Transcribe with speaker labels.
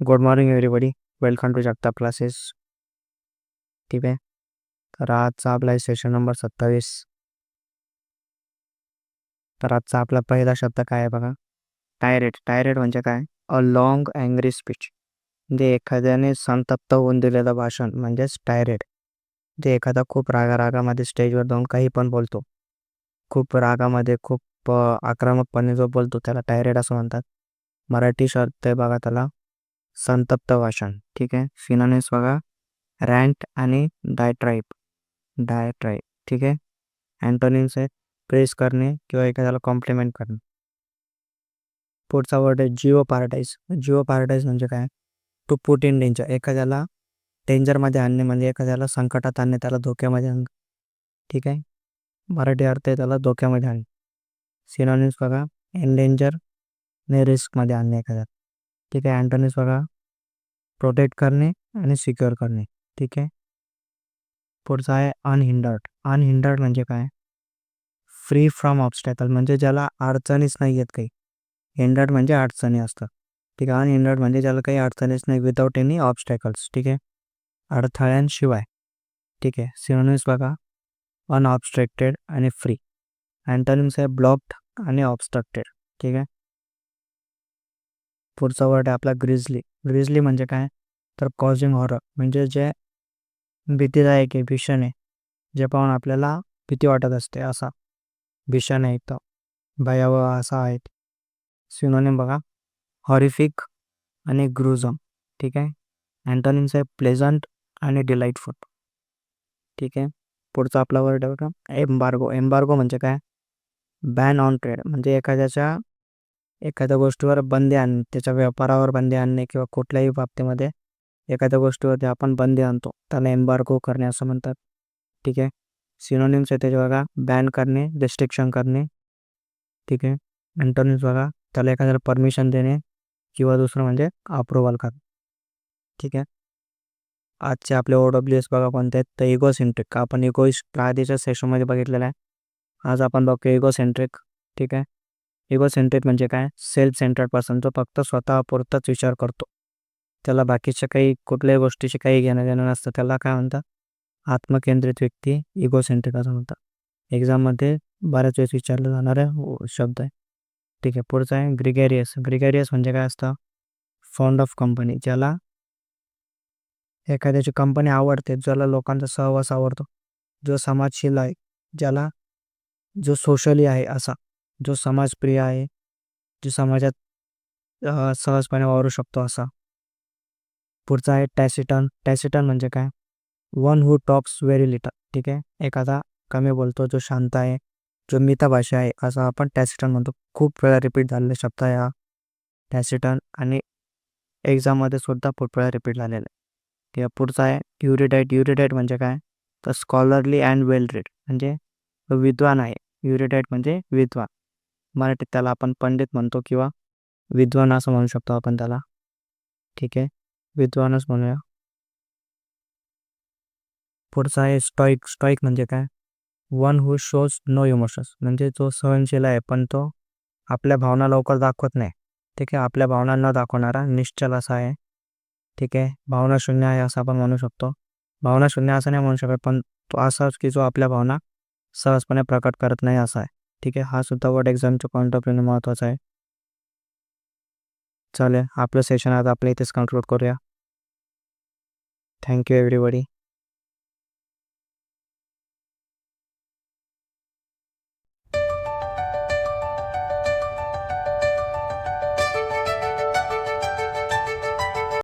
Speaker 1: Good morning everybody welcome to Jagtap classes ठीक आहे तर आजचा आपला सेशन नंबर सत्तावीस. तर आजचा आपला पहिला शब्द काय आहे बघा? टायरेट टायरेट म्हणजे काय? अ लॉंग अँग्री स्पीच जे एखाद्याने संतप्त होऊन दिलेलं भाषण म्हणजेच टायरेट जे एखादा खूप रागा रागामध्ये स्टेजवर जाऊन काही पण बोलतो. खूप रागामध्ये खूप आक्रमकपणे जो बोलतो त्याला टायरेट असं म्हणतात. मराठी शब्द आहे बघा त्याला. संतप्त भाषण ठीक आहे? सिनॉनिम्स बघा. रँट आणि डायट्राईप डायट्राईप ठीक आहे? अँटोनिम्स आहे प्रेस करणे किंवा एखाद्याला कॉम्प्लिमेंट करणे. पुढचा वर्ड आहे जिओ पॅराडाईज जिओ पॅराडाईज म्हणजे काय? टू पुट इन डेंजर एखाद्याला डेंजरमध्ये आणणे म्हणजे एखाद्याला संकटात आणणे त्याला धोक्यामध्ये आणणे. ठीक आहे? मराठी अर्थ आहे त्याला धोक्यामध्ये आणणे. सिनॉनिम्स बघा. एनडेंजर ने रिस्कमध्ये आणणे एखाद्याला. ठीक आहे अँटोनिम्स बघा प्रोटेक्ट करणे आणि सिक्युअर करणे ठीक आहे पुढचा आहे अनहिंडर्ड अनहिंडर्ड म्हणजे काय? फ्री फ्रॉम ऑब्स्टॅकल म्हणजे ज्याला अडचणीच नाही आहेत काही. हिंडर्ड म्हणजे अडचणी असतात. ठीक आहे अनहिंडर्ड म्हणजे ज्याला काही अडचणीच नाही विदाऊट एनी ऑब्स्टॅकल्स ठीक आहे? अडथळ्यांशिवाय ठीक आहे? सिनोनिम्स बघा अनऑबस्ट्रक्टेड आणि फ्री अँटोनिम्स आहे ब्लॉक्ड आणि ऑबस्ट्रक्टेड ठीक आहे? पुढचा वर्ड आहे आपला ग्रिझली. ग्रिझली म्हणजे काय? तर कॉझिंग हॉरर म्हणजे जे भीतीदायक आहे भीषण आहे जे पाहून आपल्याला भीती वाटत असते असा. भीषण आहे तर भयावह असा आहे सिनोनिम बघा. हॉरिफिक आणि ग्रुझम ठीक आहे? अँटोनिम्स आहे प्लेझंट आणि डिलाईटफुल ठीक आहे? पुढचा आपला वर्ड आहे बघा. एम्बार्गो एम्बार्गो म्हणजे काय? बॅन ऑन ट्रेड म्हणजे एखाद्याच्या एखाद्या गोष्टीवर बंदी आणणे त्याच्या व्यापारावर बंदी आणणे किंवा कुठल्याही बाबतीमध्ये एखाद्या गोष्टीवरती आपण बंदी आणतो. त्याला एम्बार्गो करणे असं म्हणतात. ठीक आहे? सिनोनिम्स आहे त्याचे बघा. बॅन करणे रिस्ट्रिक्शन करणे. ठीक आहे? अँटोनिम्स बघा. त्याला एखाद्याला परमिशन देणे किंवा दुसरं म्हणजे अप्रुव्हल करणे. ठीक आहे? आजचे आपले ओ डब्ल्यू एस बघा कोणते आहेत. तर इगो सेंट्रिक आपण इगो आधीच्या सेशनमध्ये बघितलेलं आहे. आज आपण बघतो इगो सेंट्रिक ठीक आहे? इगो सेंट्रेट म्हणजे काय? सेल्फ सेंटर्ड पर्सन जो फक्त स्वतःपुरताच विचार करतो. त्याला बाकीच्या काही कुठल्याही गोष्टीशी काही घेणं देणं नसतं. त्याला काय म्हणतात? आत्मकेंद्रित व्यक्ती इगो सेंट्रेट असं म्हणतात. एक्झाममध्ये बऱ्याच वेळेस विचारलं जाणारा शब्द आहे. ठीक आहे पुढचं आहे ग्रिगॅरियस ग्रिगेरियस म्हणजे काय असतं? फॉन्ड ऑफ कंपनी ज्याला एखाद्याची कंपनी आवडते ज्याला लोकांचा सहवास आवडतो. जो समाजशील आहे. ज्याला जो सोशली आहे असा. जो समाजप्रिय आहे जो समाजात सहजपणे वावरू शकतो असा. पुढचा आहे टॅसिटन. टॅसिटन म्हणजे काय? One who talks very little ठीक आहे? एखादा कमी बोलतो जो शांत आहे जो मितभाषी आहे असं आपण टॅसिटन म्हणतो. खूप वेळा रिपीट झालेले शब्द आहे हा टॅसिटन आणि एक्झाममध्ये सुद्धा खूप वेळा रिपीट झालेला. आहे किंवा पुढचा आहे युरिडाईट युरिडाईट म्हणजे काय? तर स्कॉलरली अँड वेल रेड म्हणजे विद्वान आहे. युरिडाईट म्हणजे विद्वान. मराठीत त्याला आपण पंडित म्हणतो किंवा विद्वान असं म्हणू शकतो आपण त्याला. ठीक आहे? विद्वानच म्हणूया. पुढचा आहे स्टॉईक स्टॉईक म्हणजे काय? One who shows no emotions म्हणजे जो सहनशील आहे पण तो आपल्या भावना लवकर दाखवत नाही. ठीक आहे? आपल्या भावना न दाखवणारा निश्चल असा आहे. ठीक आहे? भावना शून्य आहे असं आपण म्हणू शकतो. भावना शून्य असं नाही म्हणू शकत पण तो असाच की जो आपल्या भावना सहजपणे प्रकट करत नाही असा आहे. ठीक आहे. हा सुद्धा वर्ड एक्झामच्या पॉईंट ऑफ व्ह्यूने महत्त्वाचा आहे. चालेल. आपलं सेशन आता आपल्या इथेच कन्क्लूड करूया. Thank you everybody